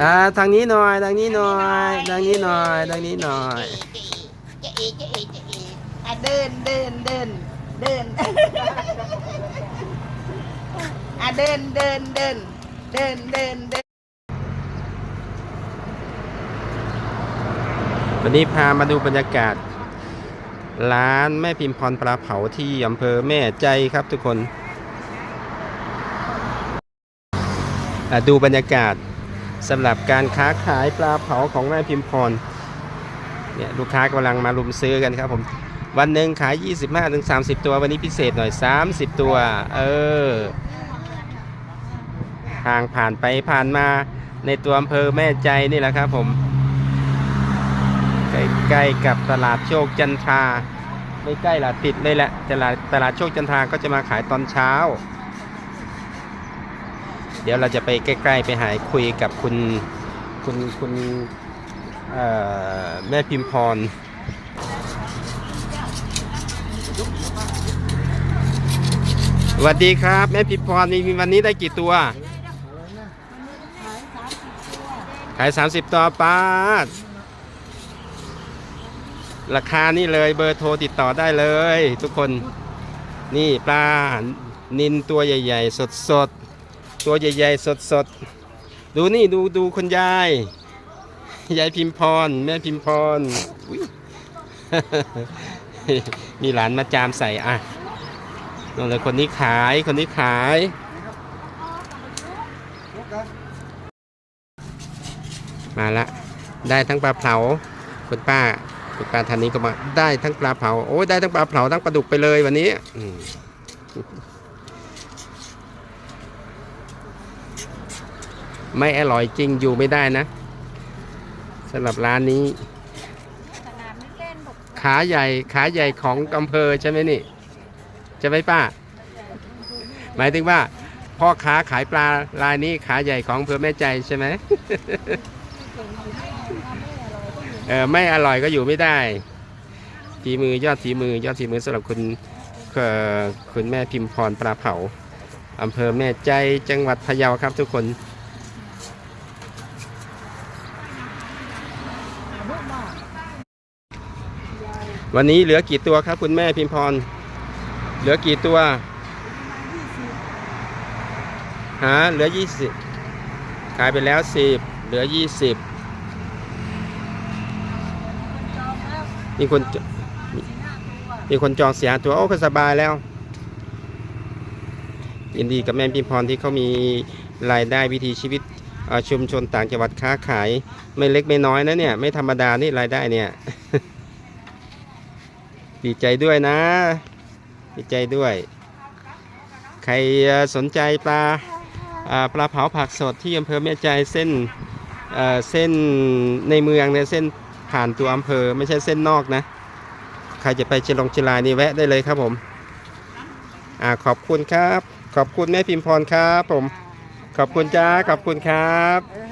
อ่าทางนี้หน่อยทางนี้หน่อยทางนี้หน่อยทางนี้หน่อยเจะเอเจะเอเจะเออะเดินเดินเดินเดินอะเดินเดินเดินเดินเดินเดินวันนี้พามาดูบรรยากาศ ร้านแม่พิมพรปลาเผาที่อำเภอแม่ใจครับทุกคนอะดูบรรยากาศ สำหรับการค้าขายปลาเผาของแม่พิมพรเนี่ยลูกค้ากำลังมารุมซื้อกันครับผมวันหนึ่งขาย 25-30 ตัววันนี้พิเศษหน่อย 30 ตัว เออทางผ่านไปผ่านมาในตัวอำเภอแม่ใจนี่แหละครับผมใกล้ๆกับตลาดโชคจันทราไม่ใกล้ละติดเลยแหละตลาดตลาดโชคจันทราก็จะมาขายตอนเช้า เดี๋ยวเราจะไปใกล้ ๆ ไปหาคุยกับคุณคุณคุณแม่พิมพรสวัสดีครับ แม่พิมพรมีวันนี้ได้กี่ตัว ขาย 30 ตัวป้าราคานี่เลยเบอร์โทรติดต่อได้เลย ทุกคนนี่ปลานินตัวใหญ่ ๆ สดๆ ตัวใหญ่ๆ สดๆ ดูนี่ดูดูคุณยาย ยายพิมพร แม่พิมพร มีหลานมาจามใส่อะนั่นเลยคนนี้ขายคนนี้ขายมาละได้ทั้งปลาเผาคุณป้าคุณป้าท่านนี้ก็มาได้ทั้งปลาเผาโอ้ยได้ทั้งปลาเผาทั้งปลาดุกไปเลยวันนี้อืม ไม่อร่อยจริงอยู่ไม่ได้นะสำหรับร้านนี้ขาใหญ่ขาใหญ่ของอำเภอใช่ไหมนี่ใช่ไหมป้า หมายถึงว่า พ่อค้าขายปลารายนี้ขาใหญ่ของอำเภอแม่ใจใช่ไหม เออไม่อร่อยก็อยู่ไม่ได้ฝีมือยอดฝีมือยอดฝีมือสำหรับคุณเอ่อคุณแม่พิมพรปลาเผาอำเภอแม่ใจจังหวัดพะเยาครับทุกคน วันนี้เหลือกี่ตัวครับ คุณแม่พิมพร เหลือกี่ตัว หาเหลือยี่สิบขายไปแล้วสิบเหลือยี่สิบมีคนมีคนจองเสียตัว โอ้ก็สบายแล้วยินดีกับแม่พิมพรที่เขามีรายได้วิถีชีวิตชุมชนต่างจังหวัดค้าขาย ไม่เล็กไม่น้อยนะเนี่ย ไม่ธรรมดานี่รายได้เนี่ย ดีใจด้วยนะ ดีใจด้วย ใครสนใจปลาปลาเผาผักสดที่อำเภอแม่ใจเส้นเส้นในเมืองเนี่ยเส้นผ่านตัวอำเภอไม่ใช่เส้นนอกนะ ใครจะไปเชลงเชลายนี่แวะได้เลยครับผมอขอบคุณครับ ขอบคุณแม่พิมพรครับผม ขอบคุณจ้าขอบคุณครับ